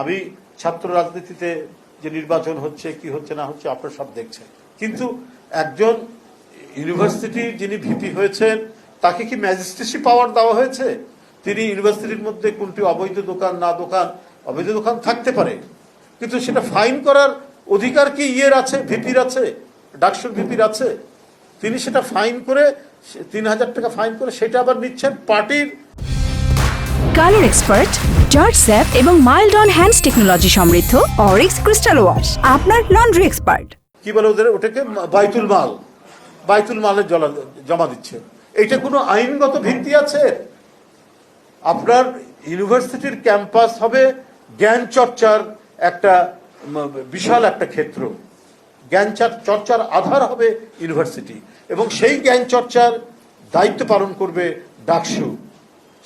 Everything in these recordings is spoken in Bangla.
আমি ছাত্র রাজনীতিতে যে নির্বাচন হচ্ছে, কি হচ্ছে না হচ্ছে, আপনারা সব দেখছেন। কিন্তু একজন ইউনিভার্সিটির যিনি ভিপি হয়েছেন, তাকে কি ম্যাজিস্ট্রেসি পাওয়ার দেওয়া হয়েছে? তিনি ইউনিভার্সিটির মধ্যে কোনটি অবৈধ দোকান, না দোকান, অবৈধ দোকান থাকতে পারে। কিন্তু সেটা ফাইন করার অধিকার কি ইয়ের আছে, ভিপির আছে, ডাকসুর ভিপির আছে? তিনি সেটা ফাইন করে, তিন হাজার টাকা ফাইন করে সেটা আবার নিচ্ছেন পার্টির। কালার এক্সপার্ট জর্জ স্যাপ এবং মাইল্ড অন হ্যান্ডস টেকনোলজি সমৃদ্ধ অরিক্স ক্রিস্টাল ওয়াশ, আপনার লন্ড্রি এক্সপার্ট। কি বলে ওদের? ওটাকে বাইতুল মাল। বাইতুল মালের জমা দিচ্ছে। এটা কোনো আইনগত ভিত্তি আছে? আপনার ইউনিভার্সিটির ক্যাম্পাস হবে জ্ঞান চর্চার একটা বিশাল একটা ক্ষেত্র। জ্ঞান চর্চার আধার হবে ইউনিভার্সিটি। এবং সেই জ্ঞান চর্চার দায়িত্ব পালন করবে ডাকসু।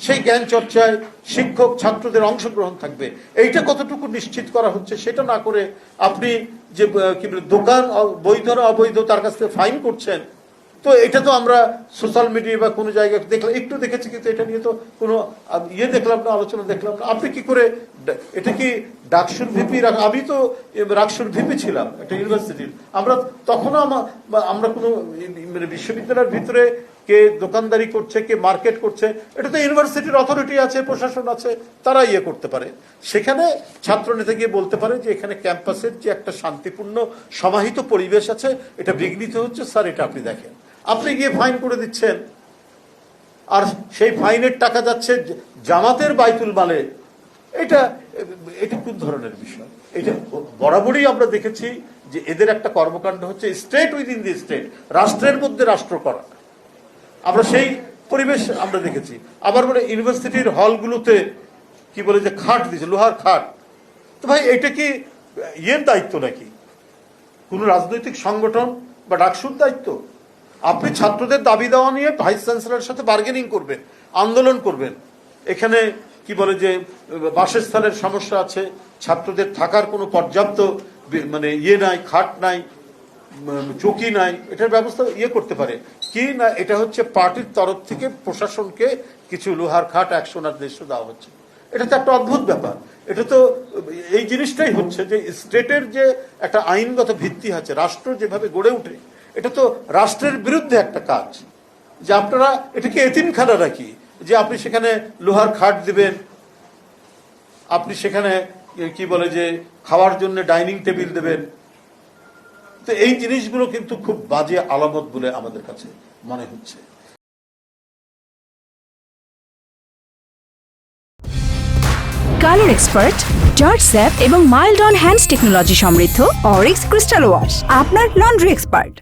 সেই জ্ঞান চর্চায় শিক্ষক, ছাত্রদের অংশগ্রহণ থাকবে। এইটা কতটুকু নিশ্চিত করা হচ্ছে সেটা না করে আপনি যে কি দোকান বৈধ না অবৈধ তার কাছ থেকে ফাইন করছেন, তো এটা তো আমরা সোশ্যাল মিডিয়া বা কোনো জায়গায় দেখলাম, একটু দেখেছি কিন্তু এটা নিয়ে তো কোনো ইয়ে দেখলাম না, আলোচনা দেখলাম না। আপনি কি করে এটা কি ডাকসুর ভিপি আমি তো রাকসুর ভিপি ছিলাম একটা ইউনিভার্সিটির। আমরা তখনও আমরা কোনো মানে বিশ্ববিদ্যালয়ের ভিতরে কে দোকানদারি করছে, কে মার্কেট করছে, এটা তো ইউনিভার্সিটির অথরিটি আছে, প্রশাসন আছে, তারা ইয়ে করতে পারে। সেখানে ছাত্র নেতা গিয়ে বলতে পারে যে এখানে ক্যাম্পাসের যে একটা শান্তিপূর্ণ, সমাহিত পরিবেশ আছে, এটা বিঘ্নিত হচ্ছে, স্যার, এটা আপনি দেখেন। আপনি গিয়ে ফাইন করে দিচ্ছেন। আর সেই ফাইনের টাকা যাচ্ছে জামাতের বাইতুল মালে। এটা এটা কোন ধরনের বিষয়? এটা বরাবরই আমরা দেখেছি যে এদের একটা কর্মকাণ্ড হচ্ছে স্টেট উইদিন দি স্টেট, রাষ্ট্রের মধ্যে রাষ্ট্র করা। আমরা সেই পরিবেশ আমরা দেখেছি। আবার বলে ইউনিভার্সিটির হলগুলোতে কি বলে যে খাট দিয়েছে, লোহার খাট। তো ভাই, এটা কি ইয়ের দায়িত্ব নাকি? কোন রাজনৈতিক সংগঠন বা ডাকসুর দায়িত্ব? আপনি ছাত্রদের দাবি দেওয়া নিয়ে ভাইস চ্যান্সেলরের সাথে বার্গেনিং করবেন, আন্দোলন করবেন। এখানে কি বলে যে বাসস্থানের সমস্যা আছে, ছাত্রদের থাকার কোনো পর্যাপ্ত মানে ইয়ে নাই, খাট নাই চৌকি নাই, এটার ব্যবস্থা ইয়ে করতে পারে। কি না, এটা হচ্ছে পার্টির তরফ থেকে প্রশাসনকে কিছু লোহার খাট একশো নির্দেশ দেওয়া হচ্ছে। এটা তো একটা অদ্ভুত ব্যাপার। এটা তো, এই জিনিসটাই হচ্ছে যে স্টেটের যে একটা আইনগত ভিত্তি আছে, রাষ্ট্র যেভাবে গড়ে উঠে, এটা তো রাষ্ট্রের বিরুদ্ধে একটা কাজ। যে আপনারা এটাকে এতিমখানা রাখি যে আপনি সেখানে লোহার খাট দিবেন, আপনি সেখানে, কি বলে যে, খাওয়ার জন্য ডাইনিং টেবিল দেবেন তো এই জিনিসগুলো কিন্তু খুব বাজে আলামত বলে আমাদের কাছে মনে হচ্ছে। কালার এক্সপার্ট জর্জ স্যাপ এবং মাইল্ড অন হ্যান্ডস টেকনোলজি সমৃদ্ধ অরিক্স ক্রিস্টাল ওয়াশ, আপনার লন্ড্রি এক্সপার্ট।